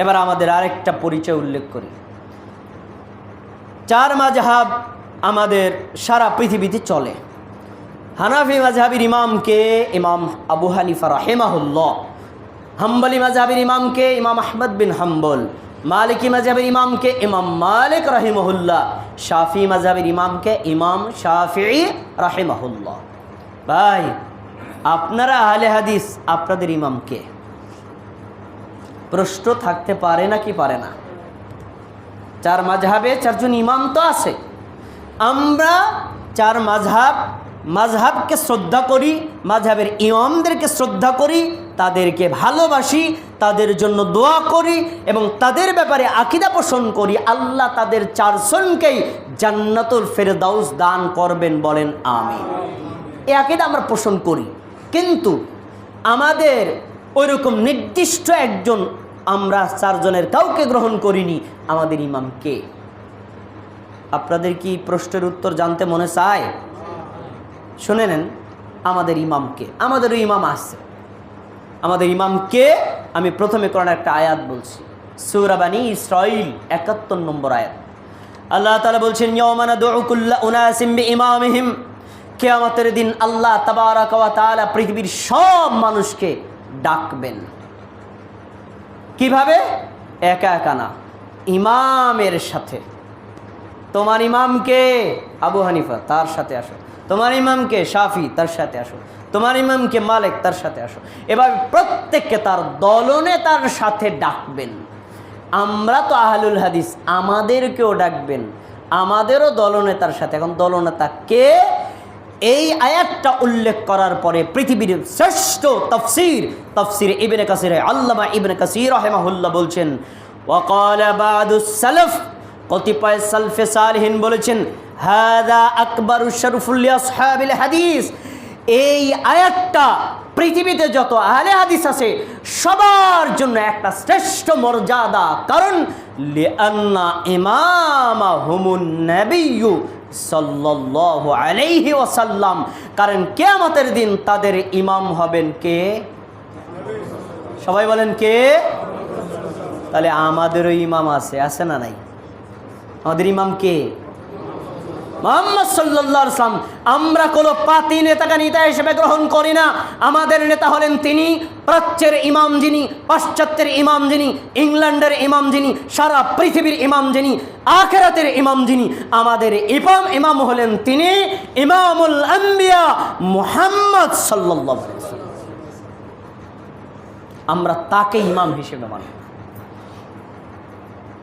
এবার আমাদের আরেকটা পরিচয় উল্লেখ করি। চার মাঝহাব আমাদের সারা পৃথিবীতে চলে। হানাফি মাঝহাবির ইমামকে ইমাম আবু হানিফা রাহেমাহুল্লাহ, হাম্বলি মাঝহাবির ইমামকে ইমাম আহমদ বিন হাম্বল, মালিকি মাঝহাবের ইমামকে ইমাম মালিক রাহিমহুল্লাহ, শাফি মাঝহাবের ইমামকে ইমাম শাফি রাহিমাহুল্লাহ। ভাই, আপনারা আহলে হাদিস আপনাদের ইমামকে প্রশ্ন থাকতে পারে না কি পারে না। চার মাঝহাবে চারজন ইমাম তো আছে। আমরা চার মাঝহাব, মাঝহাবকে শ্রদ্ধা করি, মাঝহাবের ইমামদেরকে শ্রদ্ধা করি, তাদেরকে ভালোবাসি, তাদের জন্য দোয়া করি এবং তাদের ব্যাপারে আকিদা পোষণ করি। আল্লাহ তাদের চারজনকেই জান্নাতুল ফেরদাউস দান করবেন বলেন আমি এ আকিদা আমরা পোষণ করি। কিন্তু আমাদের ওইরকম নির্দিষ্ট একজন আমরা চারজনের কাউকে গ্রহণ করিনি, আমাদের ইমাম কে? আপনাদের কি প্রশ্নের উত্তর জানতে মনে চায়? শুনে নেন, আমাদের ইমামকে আমাদেরও ইমাম আছে। আমাদের ইমামকে আমি প্রথমে কোরআন একটা আয়াত বলছি। সৌরাবানী ইসরাইল একাত্তর নম্বর আয়াত। আল্লাহ তালা বলছেন ইয়মানা দুকুল্লা উনাসিম কেয়ামতের দিন আল্লাহ তাবারাক তাআলা পৃথিবীর সব মানুষকে ডাকবেন। কীভাবে? একা একা না। ইমামের সাথে। তোমার ইমামকে আবু হানিফা, তার সাথে আসো। তোমার ইমামকে শাফি, তার সাথে আসো। তোমার ইমামকে মালিক, তার সাথে আসো। এবার প্রত্যেককে তার দলনে তার সাথে ডাকবেন। আমরা তো আহলুল হাদিস, আমাদেরকেও ডাকবেন। আমাদেরও দলনেতার সাথে। এখন দলনেতা কে? এই আয়াতটা উল্লেখ করার পরে পৃথিবীর শ্রেষ্ঠ তফসির তফসির ইবনে কাসির, আল্লামা ইবনে কাসির রহেমাহুল্লাহ বলছেন বাদুস সালফ কতিপয় সালফে সালহিন বলেছেন, হাদা আকবর শরফুল্লিয়া সাহাবিল হাদিস এই আয়াতটা পৃথিবীতে যত আহলে হাদিস আছে, সবার জন্য একটা শ্রেষ্ঠ মর্যাদা। কারণ লিআন্না ইমামা হুমুন নাবিয়্যু সাল্লাল্লাহু আলাইহি ওয়াসাল্লাম। কারণ কিয়ামতের দিন তাদের ইমাম হবেন কে? সবাই বলেন কে? তাহলে আমাদেরও ইমাম আছে আছে না নাই? আমাদের ইমাম কে? মোহাম্মদ সাল্লাহ সাল্লাম আমরা কোনো পাতি নেতাকে নেতা হিসেবে গ্রহণ করি না। আমাদের নেতা হলেন তিনি, প্রাচ্যের ইমাম যিনি, পাশ্চাত্যের ইমাম যিনি, ইংল্যান্ডের ইমাম যিনি, সারা পৃথিবীর ইমাম যিনি, আখেরাতের ইমাম যিনি। আমাদের ইমাম ইমাম হলেন তিনি, ইমামুল আম্বিয়া মুহাম্মদ সাল্লাহ আমরা তাকে ইমাম হিসেবে মানি।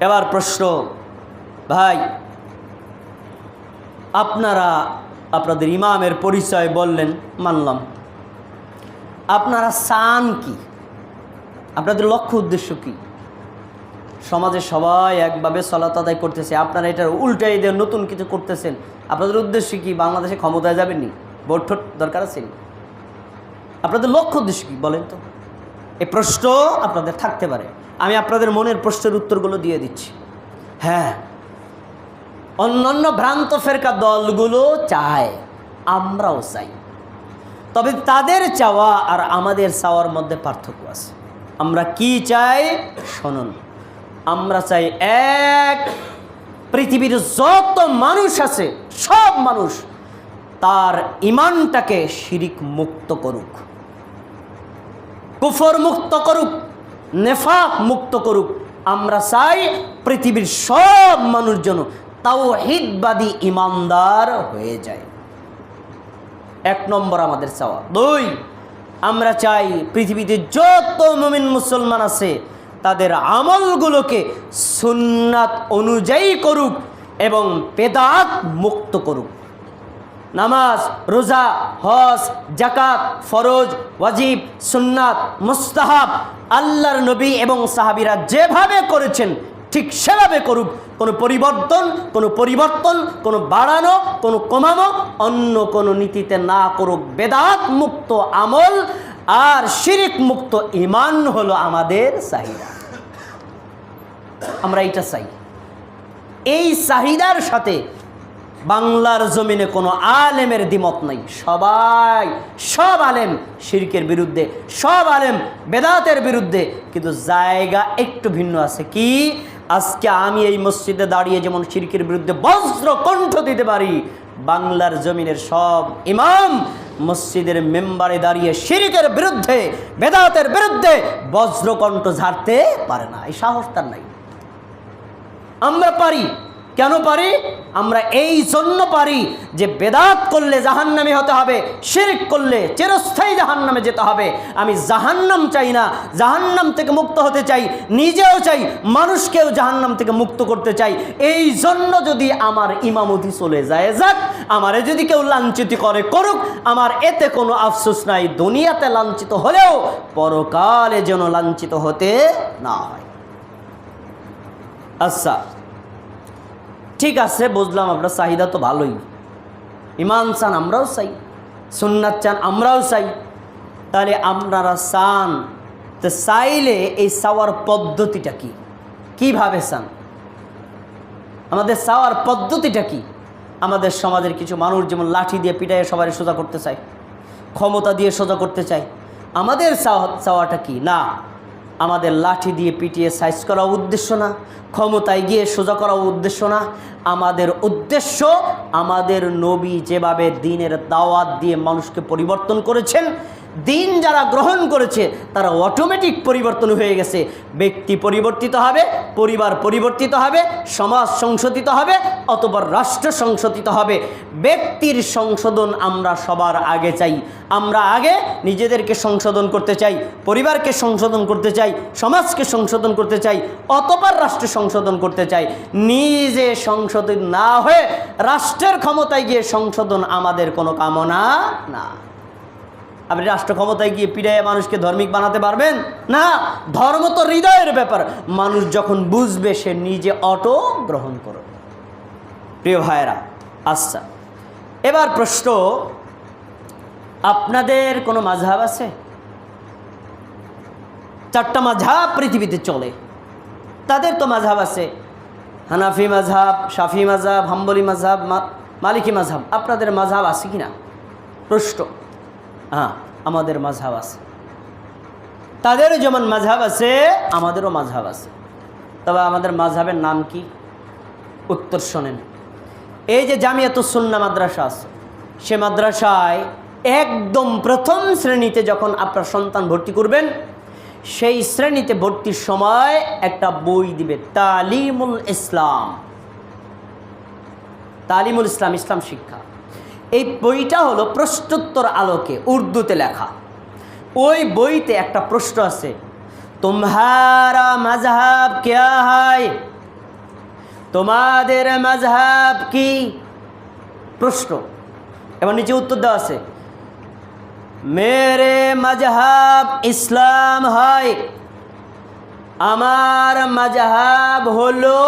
এবার প্রশ্ন, ভাই আপনারা আপনাদের ইমামের পরিচয় বললেন, মানলাম। আপনারা চান কি? আপনাদের লক্ষ্য উদ্দেশ্য কি? সমাজে সবাই একভাবে সলাত আদায় করতেছে, আপনারা এটার উল্টাই দিয়ে নতুন কিছু করতেছেন। আপনাদের উদ্দেশ্য কি? বাংলাদেশে ক্ষমতায় যাবেননি ঠোট দরকার আছে আপনাদের লক্ষ্য উদ্দেশ্য কি? বলেন তো। এই প্রশ্ন আপনাদের থাকতে পারে। আমি আপনাদের মনের প্রশ্নের উত্তরগুলো দিয়ে দিচ্ছি। হ্যাঁ অন্যান্য ভ্রান্ত ফেরকা দলগুলো চায়, আমরাও চাই। তবে তাদের চাওয়া আর আমাদের চাওয়ার মধ্যে পার্থক্য আছে। আমরা কি চাই শুনুন, আমরা চাই এক, পৃথিবীর যত মানুষ আছে, সব মানুষ তার ইমানটাকে শিরিক মুক্ত করুক। কুফর মুক্ত করুক, নেফাক মুক্ত করুক, আমরা চাই পৃথিবীর সব মানুষ যেন তাওহিদবাদী ইমানদার হয়ে যায়। এক নম্বর আমাদের চাওয়া দুই, আমরা চাই পৃথিবীতে যত মুমিন মুসলমান আছে, তাদের আমলগুলোকে সুন্নাত অনুযায়ী করুক এবং পেদাত মুক্ত করুক। নামাজ, রোজা, হজ জাকাত ফরজ, ওয়াজিব, সুন্নাত, মুস্তাহাব, আল্লাহর নবী এবং সাহাবিরা যেভাবে করেছেন ঠিক সেভাবে করুক। কোনো পরিবর্তন কোনো পরিবর্তন, কোনো বাড়ানো, কোনো কমানো, অন্য কোনো নীতিতে না করুক। বেদাত মুক্ত আমল আর শিরিক মুক্ত ইমান হলো আমাদের চাহিদা। আমরা এইটা চাই। এই চাহিদার সাথে বাংলার জমিনে কোনো আলেমের দ্বিমত নাই। সবাই, সব আলেম শিরকের বিরুদ্ধে, সব আলেম বেদাতের বিরুদ্ধে। কিন্তু জায়গা একটু ভিন্ন আছে। কি? আজকে আমি এই মসজিদে দাঁড়িয়ে যেমন শিরকের বিরুদ্ধে বজ্র কণ্ঠ দিতে পারি, বাংলার জমিনের সব ইমাম মসজিদের মেম্বারে দাঁড়িয়ে শিরিকের বিরুদ্ধে, বেদাতের বিরুদ্ধে বজ্রকণ্ঠ ঝাড়তে পারে না। এই সাহস তার নাই। আমরা পারি। কেন পারি? আমরা এই জন্য পারি যে বেদাত করলে জাহান্নামে হতে হবে, শিরিক করলে চিরস্থায়ী জাহান্নামে যেতে হবে। আমি জাহান্নাম চাই না, জাহান্নাম থেকে মুক্ত হতে চাই, নিজেও চাই, মানুষকেও জাহান্নাম থেকে মুক্ত করতে চাই। এই জন্য যদি আমার ইমামতি চলে যায়, যাক, আমারে যদি কেউ লাঞ্ছিত করে, করুক, আমার এতে কোনো আফসোস নাই। দুনিয়াতে লাঞ্ছিত হলেও পরকালে যেন লাঞ্ছিত হতে না হয়। আচ্ছা ঠিক আছে, বুঝলাম আপনার চাহিদা তো ভালোই। ইমান চান, আমরাও চাই। সুন্নাত চান, আমরাও চাই। তাহলে আপনারা চান, তো চাইলে এই চাওয়ার পদ্ধতিটা কি? কীভাবে চান? আমাদের চাওয়ার পদ্ধতিটা কি? আমাদের সমাজের কিছু মানুষ যেমন লাঠি দিয়ে পিটাইয়ে সবাই সোজা করতে চায়, ক্ষমতা দিয়ে সোজা করতে চায়, আমাদের চাওয়া চাওয়াটা কি? না। আমাদের লাঠি দিয়ে পিটিয়ে সাইজ করা উদ্দেশ্য না, ক্ষমতায় গিয়ে সোজা করা উদ্দেশ্য না। আমাদের উদ্দেশ্য আমাদের নবী যেভাবে দিনের দাওয়াত দিয়ে মানুষকে পরিবর্তন করেছেন দিন যারা গ্রহণ করেছে, তারা অটোমেটিক পরিবর্তন হয়ে গেছে। ব্যক্তি পরিবর্তিত হবে, পরিবার পরিবর্তিত হবে, সমাজ সংশোধিত হবে, অতপর রাষ্ট্র সংশোধিত হবে। ব্যক্তির সংশোধন আমরা সবার আগে চাই। আমরা আগে নিজেদেরকে সংশোধন করতে চাই, পরিবারকে সংশোধন করতে চাই, সমাজকে সংশোধন করতে চাই, অতপর রাষ্ট্র সংশোধন করতে চাই। নিজে সংশোধন না হয়ে রাষ্ট্রের ক্ষমতায় গিয়ে সংশোধন আমাদের কোনো কামনা না। আপনি রাষ্ট্র ক্ষমতায় গিয়ে পিড়াইয়ে মানুষকে ধর্মিক বানাতে পারবেন? না, ধর্ম তো হৃদয়ের ব্যাপার। মানুষ যখন বুঝবে, সে নিজে অটো গ্রহণ করবে। প্রিয় ভাইয়েরা আচ্ছা এবার প্রশ্ন, আপনাদের কোনো মাঝহাব আছে? চারটা মাঝহাব পৃথিবীতে চলে। তাদের তো মাঝহাব আছে। হানাফি মাঝহাব, শাফি মাঝহাব, হাম্বলি মাঝহাব মালিকি মাঝহাব। আপনাদের মাঝহাব আছে কি না প্রশ্ন। হ্যাঁ আমাদের মাঝহাব আছে। তাদেরও যেমন মাঝহাব আছে, আমাদেরও মাঝহাব আছে। তবে আমাদের মাঝহাবের নাম কি? উত্তর শোনেন। এই যে জামিয়াতুসুন্না মাদ্রাসা আছে, সে মাদ্রাসায় একদম প্রথম শ্রেণীতে যখন আপনার সন্তান ভর্তি করবেন, সেই শ্রেণীতে ভর্তির সময় একটা বই দিবে, তালিমুল ইসলাম। তালিমুল ইসলাম ইসলাম শিক্ষা। এই বইটা হলো প্রশ্নোত্তর আলোকে উর্দুতে লেখা। ওই বইতে একটা প্রশ্ন আছে তোমারা মজহাব ক্যা হয়? তোমাদের মজহাব কি? প্রশ্ন। এবার নিচে উত্তর দেওয়া আছে, মেরে মজহাব ইসলাম হয়। আমার মজহাব হলো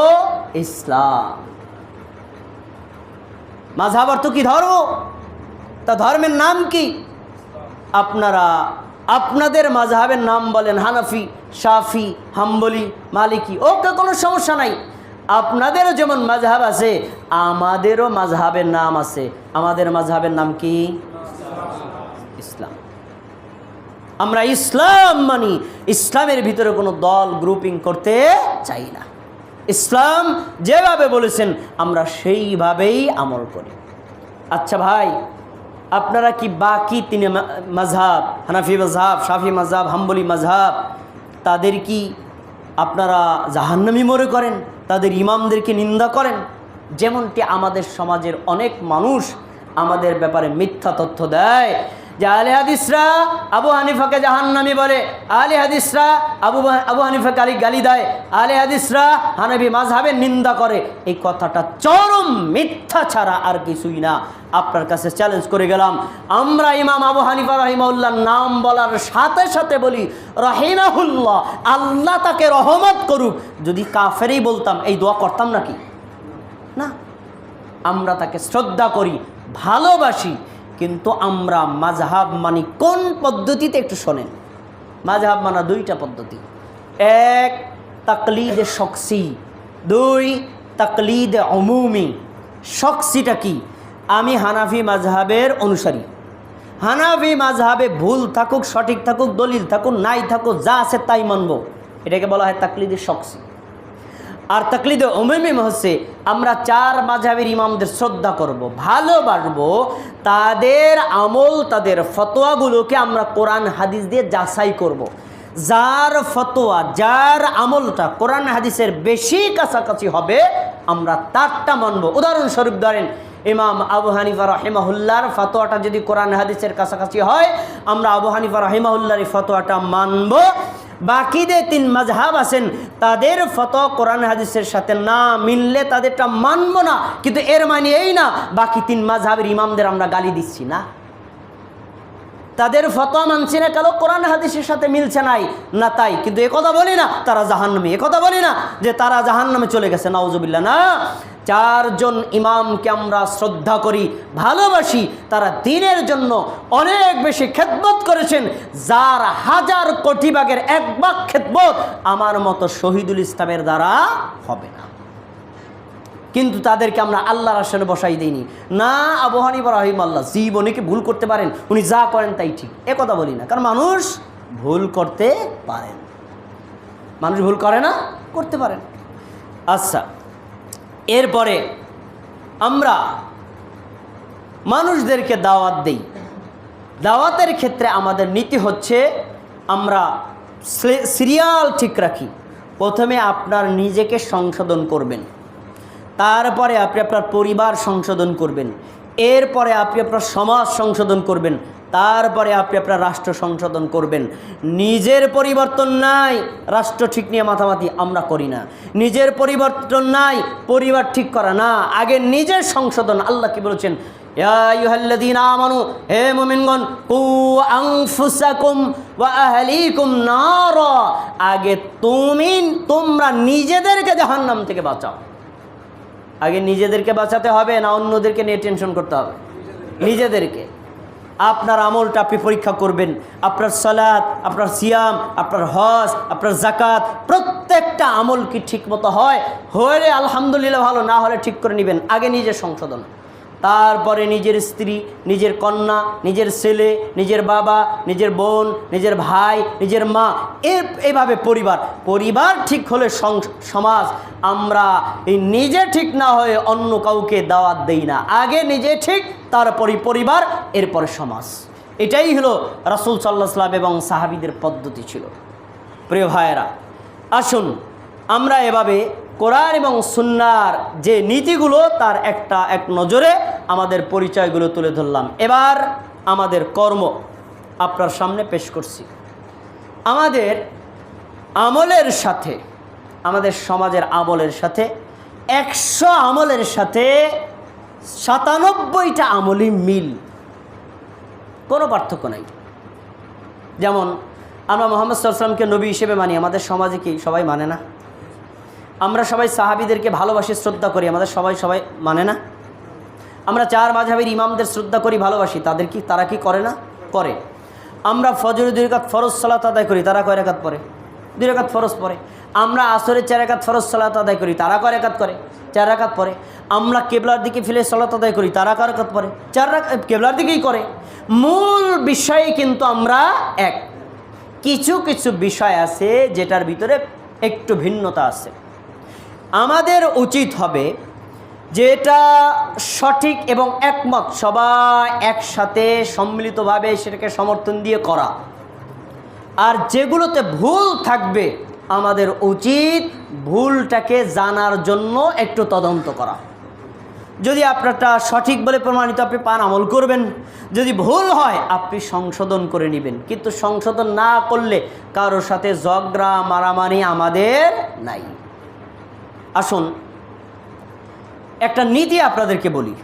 ইসলাম। মাঝহাব অর্থ কি ধর্ম? তা ধর্মের নাম কি? আপনারা আপনাদের মাঝহাবের নাম বলেন হানাফি, শাফি, হাম্বলি, মালিকি। ওকে কোনো সমস্যা নাই। আপনাদেরও যেমন মাঝহাব আছে, আমাদেরও মাঝহাবের নাম আছে। আমাদের মাঝহাবের নাম কি? ইসলাম। আমরা ইসলাম মানি। ইসলামের ভিতরে কোনো দল গ্রুপিং করতে চাই না। ইসলাম যেভাবে বলেছেন, আমরা সেইভাবেই আমল করি। আচ্ছা ভাই, আপনারা কি বাকি তিনি মাঝহাব হানাফি মাঝহাব শাফি মাঝহাব হাম্বলি মাঝহাব তাদের কি আপনারা জাহান্নামি মনে করেন? তাদের ইমামদেরকে নিন্দা করেন? যেমনটি আমাদের সমাজের অনেক মানুষ আমাদের ব্যাপারে মিথ্যা তথ্য দেয় যে আলে হাদিসরা আবু হানিফাকে জাহান্নামি বলে, আলে হাদিসরা আবু আবু হানিফাকে গালি গালি দেয়, আলে হাদিসরা হানবি মাঝহাবের নিন্দা করে। এই কথাটা চরম মিথ্যা ছাড়া আর কিছুই না। আপনার কাছে চ্যালেঞ্জ করে গেলাম। আমরা ইমাম আবু হানিফা রহিমাউল্লাহ নাম বলার সাথে সাথে বলি, রহিমাহুল্লাহ, আল্লাহ তাকে রহমত করুক। যদি কাফেরই বলতাম, এই দোয়া করতাম নাকি? না। আমরা তাকে শ্রদ্ধা করি, ভালোবাসি। কিন্তু আমরা মাঝহাব মানি কোন পদ্ধতিতে একটু শোনেন। মাঝহাব মানা দুইটা পদ্ধতি। এক, তাকলিদে শক্সি দুই, তাকলিদে অমুমি শক্সিটা কি? আমি হানাফি মাজহাবের অনুসারী। হানাফি মাজহাবে ভুল থাকুক, সঠিক থাকুক, দলিল থাকুক, নাই থাকুক, যা আছে তাই মানব। এটাকে বলা হয় তাকলিদের শখসি। আর তাকলিদে অমিমিম হচ্ছে আমরা চার মাঝহাবের ইমামদের শ্রদ্ধা করব ভালোবাসবো তাদের আমল, তাদের ফতোয়াগুলোকে আমরা কোরআন, হাদিস দিয়ে যাচাই করব। যার ফতোয়া, যার আমলটা কোরআন, হাদিসের বেশি কাছাকাছি হবে, আমরা তারটা মানব। উদাহরণস্বরূপ ধরেন, ইমাম আবু হানিফা রহেমাহুল্লার ফতোয়াটা যদি কোরআন, হাদিসের কাছাকাছি হয়, আমরা আবু হানিফা রহেমাহুল্লার এই ফতোয়াটা মানব। বাকিদের তিন মাজহাব আছেন, তাদের ফতোয়া কোরআন হাদিসের সাথে না মিললে তাদেরটা মানব না, কিন্তু এর মানে এই না, বাকি তিন মাজহাবের ইমামদের আমরা গালি দিচ্ছি না। তাদের ফতোয়া মানছি না কেন, কোরআন হাদিসের সাথে মিলছে নাই? না তাই, কিন্তু একথা বলি না, তারা জাহান্নামী একথা বলি না যে তারা জাহান্নামে চলে গেছে নাউজুবিল্লা না। চারজন ইমামকে আমরা শ্রদ্ধা করি, ভালোবাসি, তারা দিনের জন্য অনেক বেশি খেদমত করেছেন, যার হাজার কোটি ভাগের এক ভাগ খেদমত আমার মতো শহীদুল ইসলামের দ্বারা হবে না। কিন্তু তাদেরকে আমরা আল্লাহর আসনে বসাই দিইনি। না আবহানি বা রাহিম আল্লাহ জীবনে ভুল করতে পারেন? উনি যা করেন তাই ঠিক। এ কথা বলি না, কারণ মানুষ ভুল করতে পারেন মানুষ ভুল করে না, করতে পারেন আচ্ছা এরপরে আমরা মানুষদেরকে দাওয়াত দেই। দাওয়াতের ক্ষেত্রে আমাদের নীতি হচ্ছে আমরা সিরিয়াল ঠিক রাখি। প্রথমে আপনার নিজেকে সংশোধন করবেন। তারপরে আপনি আপনার পরিবার সংশোধন করবেন। এরপরে আপনি আপনার সমাজ সংশোধন করবেন। তারপরে আপনি আপনার রাষ্ট্র সংশোধন করবেন। নিজের পরিবর্তন নাই, রাষ্ট্র ঠিক নিয়ে মাথামাতি আমরা করি না। নিজের পরিবর্তন নাই, পরিবার ঠিক করা না। আগে নিজের সংশোধন আল্লাহ কি বলেছেন? হে আগে তুমি, তোমরা নিজেদেরকে জাহান্নাম থেকে বাঁচাও। আগে নিজেদেরকে বাঁচাতে হবে, না অন্যদেরকে নিয়ে টেনশন করতে হবে? নিজেদেরকে। আপনার আমলটা আপনি পরীক্ষা করবেন। আপনার সালাদ আপনার সিয়াম, আপনার হজ, আপনার জাকাত প্রত্যেকটা আমল কি ঠিক মতো হয় হলে আলহামদুলিল্লাহ ভালো, না হলে ঠিক করে নেবেন। আগে নিজে সংশোধন। তারপরে নিজের স্ত্রী, নিজের কন্যা, নিজের ছেলে, নিজের বাবা, নিজের বোন, নিজের ভাই, নিজের মা, এ, এভাবে পরিবার। পরিবার ঠিক হলে সমাজ, আমরা এই নিজে ঠিক না হয়ে অন্য কাউকে দাওয়াত দেই না। আগে নিজে ঠিক তারপরে পরিবার, এরপরে সমাজ। এটাই হলো রাসুল সাল্লাহ সাল্লাম এবং সাহাবিদের পদ্ধতি ছিল। প্রিয় ভাইয়েরা, আসুন, আমরা এভাবে কোরআন এবং সুন্নার যে নীতিগুলো, তার একটা এক নজরে আমাদের পরিচয়গুলো তুলে ধরলাম। এবার আমাদের কর্ম আপনার সামনে পেশ করছি। আমাদের আমলের সাথে, আমাদের সমাজের আমলের সাথে, একশো আমলের সাথে সাতানব্বইটা আমলই মিল। কোনো পার্থক্য নাই। যেমন আমরা মোহাম্মদ সাল্লামকে নবী হিসেবে মানি, আমাদের সমাজে কি সবাই মানে না? আমরা সবাই সাহাবিদেরকে ভালোবাসি, শ্রদ্ধা করি, আমাদের সবাই সবাই মানে না? আমরা চার মাঝাবের ইমামদের শ্রদ্ধা করি, ভালোবাসি, তাদের কি, তারা কি করে না? করে। আমরা ফজরের দুই রেখাত ফরজ সালাত আদায় করি, তারা কয় রেখাত পরে দুই রেখাত ফরজ পরে আমরা আসরের চার একাত ফরজ সালাত আদায় করি, তারা কয় রেখাত করে? চার রাকাত পরে আমরা কেবলার দিকে ফিরে সালাত আদায় করি, তারা কয় রেখাত পরে চার রাকাত কেবলার দিকেই করে। মূল বিষয়ে কিন্তু আমরা এক। কিছু কিছু বিষয় আছে যেটার ভিতরে একটু ভিন্নতা আছে। আমাদের উচিত হবে যেটা সঠিক এবং একমত, সবাই একসাথে সম্মিলিতভাবে সেটাকে সমর্থন দিয়ে করা। আর যেগুলোতে ভুল থাকবে, আমাদের উচিত ভুলটাকে জানার জন্য একটু তদন্ত করা। যদি আপনারটা সঠিক বলে প্রমাণিত, আপনি পান আমল করবেন। যদি ভুল হয়, আপনি সংশোধন করে নেবেন। কিন্তু সংশোধন না করলে কারোর সাথে ঝগড়া, মারামারি আমাদের নাই। আসুন, একটা নীতি আপনাদেরকে বলি।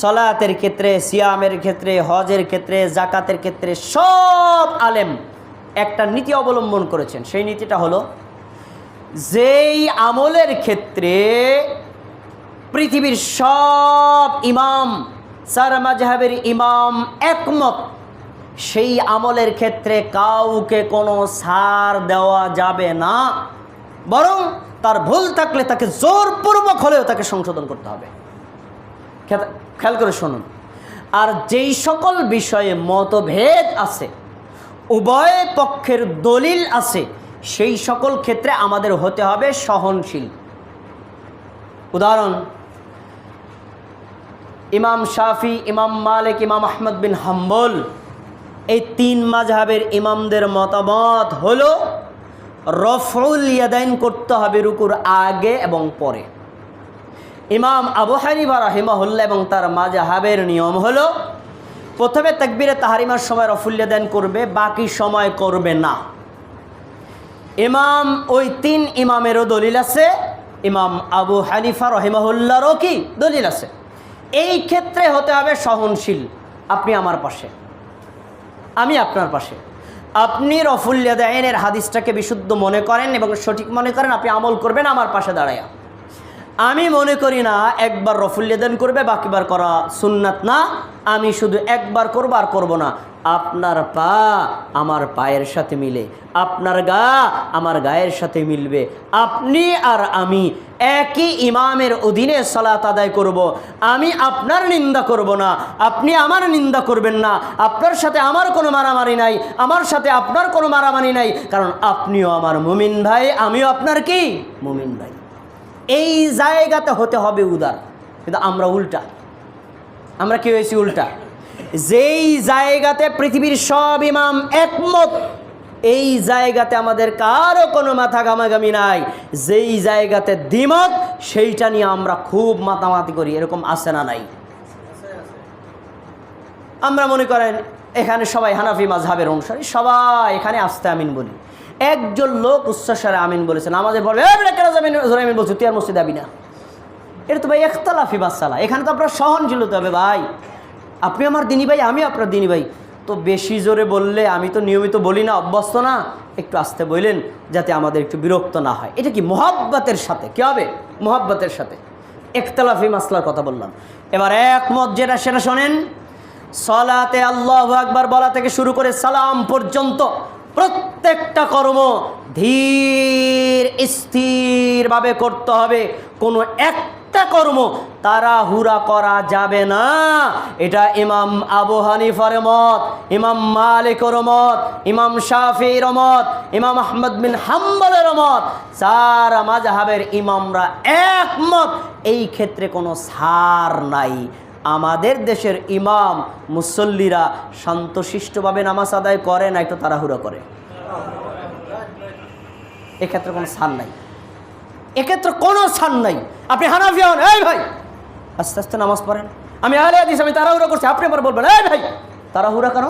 সলাতের ক্ষেত্রে, সিয়ামের ক্ষেত্রে, হজের ক্ষেত্রে জাকাতের ক্ষেত্রে সব আলেম একটা নীতি অবলম্বন করেছেন। সেই নীতিটা হলো, যেই আমলের ক্ষেত্রে পৃথিবীর সব ইমাম, সার মাঝহাবের ইমাম একমত, সেই আমলের ক্ষেত্রে কাউকে কোনো ছাড় দেওয়া যাবে না। বরং তার ভুল থাকলে তাকে জোরপূর্বক হলেও তাকে সংশোধন করতে হবে। খেয়াল করে শুনুন। আর যেই সকল বিষয়ে মতভেদ আছে, উভয় পক্ষের দলিল আছে, সেই সকল ক্ষেত্রে আমাদের হতে হবে সহনশীল। উদাহরণ, ইমাম শাফি, ইমাম মালিক, ইমাম আহমদ বিন হাম্বল, এই তিন মাঝহাবের ইমামদের মতামত হলো রফউল ইয়াদাইন করতে হবে রুকুর আগে এবং পরে। ইমাম আবু হানিফা রাহিমাহুল্লাহ এবং তার মাজাহাবের নিয়ম হলো, প্রথমে তাকবিরে তাহারিমার সময় রফুল্লিয়াদান করবে, বাকি সময় করবে না। ইমাম, ওই তিন ইমামেরও দলিল আছে, ইমাম আবু হানিফা রহিমাহুল্লারও কি দলিল আছে। এই ক্ষেত্রে হতে হবে সহনশীল, আপনি আমার পাশে, আমি আপনার পাশে। আপনি রফুল্লিয়াদায়নের হাদিসটাকে বিশুদ্ধ মনে করেন এবং সঠিক মনে করেন, আপনি আমল করবেন, আমার পাশে দাঁড়ায়া। আমি মনে করি না একবার রফুল্লিয়াদান করবে, বাকিবার করা সুন্নাত না। আমি শুধু একবার করব আর করব না। আপনার পা আমার পায়ের সাথে মিলে, আপনার গা আমার গায়ের সাথে মিলবে। আপনি আর আমি একই ইমামের অধীনে সালাত আদায় করব। আমি আপনার নিন্দা করব না, আপনি আমার নিন্দা করবেন না। আপনার সাথে আমার কোনো মারামারি নাই, আমার সাথে আপনার কোনো মারামারি নাই, কারণ আপনিও আমার মুমিন ভাই, আমিও আপনার কি? মুমিন ভাই। এই জায়গাতে হতে হবে উদার। কিন্তু আমরা উল্টা। আমরা কি হয়েছি উল্টা? যেই জায়গাতে পৃথিবীর সব ইমাম একমত এই জায়গাতে আমাদের কারও কোনো মাথা গামাগামি নাই। যেই জায়গাতে দ্বিমত সেইটা নিয়ে আমরা খুব মাতামাতি করি এরকম আছে না নাই? আমরা মনে করেন এখানে সবাই হানাফি মাজহাবের অনুসারী সবাই এখানে আসতে আমিন বলি। একজন লোক উচ্চস্বরে আমিন বলেছেন আমাদের বলবে "এ বেটা, কেন যাবেন জোরে আমিন বলছো? তুই আর মসজিদ যাবি না। এটা তো ভাই একতলাফি বাসালা এখানে তো আপনার সহনশীল হতে হবে ভাই। আপনি আমার দিনী ভাই, আমি আপনার দিনী ভাই। তো বেশি জোরে বললে আমি তো নিয়মিত বলি না, অভ্যস্ত না। একটু আসতে বললেন যাতে আমাদের একটু বিরক্ত না হয়। এটা কি মোহাব্বতের সাথে? কী হবে? মোহাব্বতের সাথে। একতলাফি মাসলার কথা বললাম। এবার একমত যেটা, সেটা শোনেন। সলাতে আল্লাহ আকবার বলা থেকে শুরু করে সালাম পর্যন্ত প্রত্যেকটা কর্ম ধীর, স্থিরভাবে করতে হবে। কোনো একটা কর্ম। তারা হুরা করা যাবে না। এটা ইমাম আবু হানিফার মত, ইমাম মালিকর মত, ইমাম শাফির মত, ইমাম আহমদ বিন হাম্বলের মত। চার মাজাহাবের ইমামরা একমত, এই ক্ষেত্রে কোনো সার নাই। আমাদের দেশের ইমাম, মুসল্লিরা শান্তশিষ্টভাবে নামাজ আদায় করে না, একটু তাড়াহুড়ো করে। এক্ষেত্রে কোনো সার নাই। এক্ষেত্রে কোনো ছাড় নাই। আপনি হানাফি হন, এই ভাই। আস্তে আস্তে নামাজ পড়েন। আমি আলে আদিস আমি তারাহুরা করছি, আপনি আবার বলবেন, এই ভাই। তাড়াহুড়া কেন?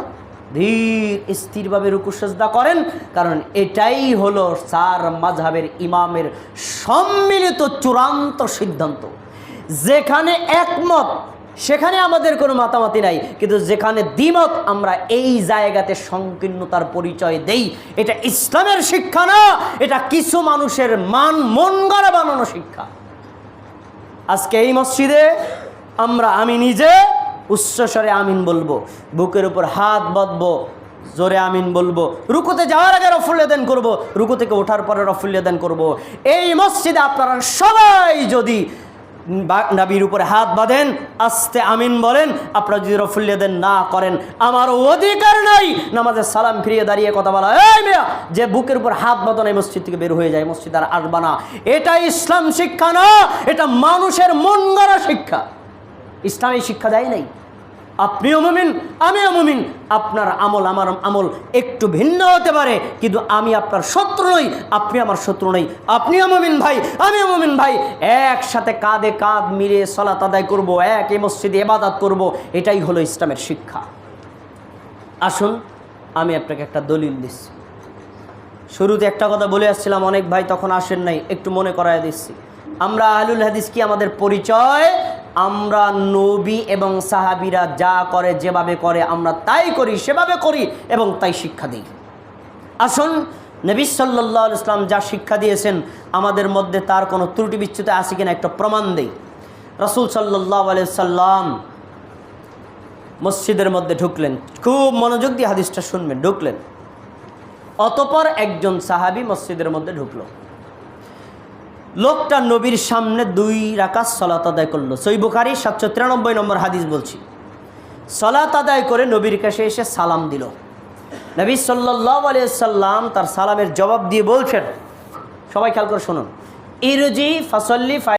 ধীর, স্থিরভাবে রুকু করেন, কারণ এটাই হলো সার মাঝহাবের ইমামের সম্মিলিত চূড়ান্ত সিদ্ধান্ত। যেখানে একমত সেখানে আমাদের কোনো মাতামাতি নাই, কিন্তু যেখানে দ্বিমত আমরা এই জায়গাতে সংকীর্ণতার পরিচয় দেই, এটা ইসলামের শিক্ষা না, এটা কিছু মানুষের মান মন গড়া বানানো শিক্ষা। আজকে এই মসজিদে আমরা, আমি নিজে উচ্চস্বরে আমিন বলব, বুকের উপর হাত বাঁধবো, জোরে আমিন বলব, রুকুতে যাওয়ার আগে রফুল্লেদান করব, রুকু থেকে ওঠার পরে রফুল্লেদান করব। এই মসজিদে আপনারা সবাই যদি নাবির উপরে হাত বাঁধেন, আস্তে আমিন বলেন, আপনারা যদি রফুল্লেদান না করেন, আমার অধিকার নাই। নামাজের সালাম ফিরিয়ে দাঁড়িয়ে কথা বলা, এই মেয়া, যে বুকের উপর হাত বাঁধন এই মসজিদ থেকে বের হয়ে যায়, মসজিদ আর আসবা না। এটা ইসলাম শিক্ষা না, এটা মানুষের মন গড়া শিক্ষা। ইসলামী শিক্ষা দেয় নাই। আপনিও মুমিন, আমিও মুমিন। আপনার আমল আমার আমল একটু ভিন্ন হতে পারে, কিন্তু আমি আপনার শত্রু নই, আপনি আমার শত্রু নই। আপনিও মুমিন ভাই, আমিও মুমিন ভাই। একসাথে কাঁধে কাঁধ মিলে সলাত আদায় করব, এক এ মসজিদে এবাদাত করব, এটাই হলো ইসলামের শিক্ষা। আসুন, আমি আপনাকে একটা দলিল দিচ্ছি। শুরুতে একটা কথা বলে আসছিলাম, অনেক ভাই তখন আসেন নাই, একটু মনে করায় দিচ্ছি। আমরা আহলুল হাদিস কি আমাদের পরিচয় আমরা নবী এবং সাহাবিরা যা করে, যেভাবে করে, আমরা তাই করি, সেভাবে করি এবং তাই শিক্ষা দিই। আসুন, নবী সাল্লাহ ইসলাম যা শিক্ষা দিয়েছেন, আমাদের মধ্যে তার কোনো ত্রুটি বিচ্যুতি আছে কিনা একটা প্রমাণ দেই। রসুল সাল্লাহ সাল্লাম মসজিদের মধ্যে ঢুকলেন। খুব মনোযোগ দিয়ে হাদিসটা শুনবেন, ঢুকলেন। অতপর একজন সাহাবি মসজিদের মধ্যে ঢুকলো। লোকটা নবীর সামনে দুই রাকাত সলাত আদায় করল। সই বুখারি সাতশো তিরানব্বই নম্বর হাদিস বলছি। সলাত আদায় করে নবীর কাছে এসে সালাম দিল। নবী সাল্লাহ সাল্লাম তার সালামের জবাব দিয়ে বলছেন, সবাই খেয়াল করে শুনুন, ইরুজি ফসল্লি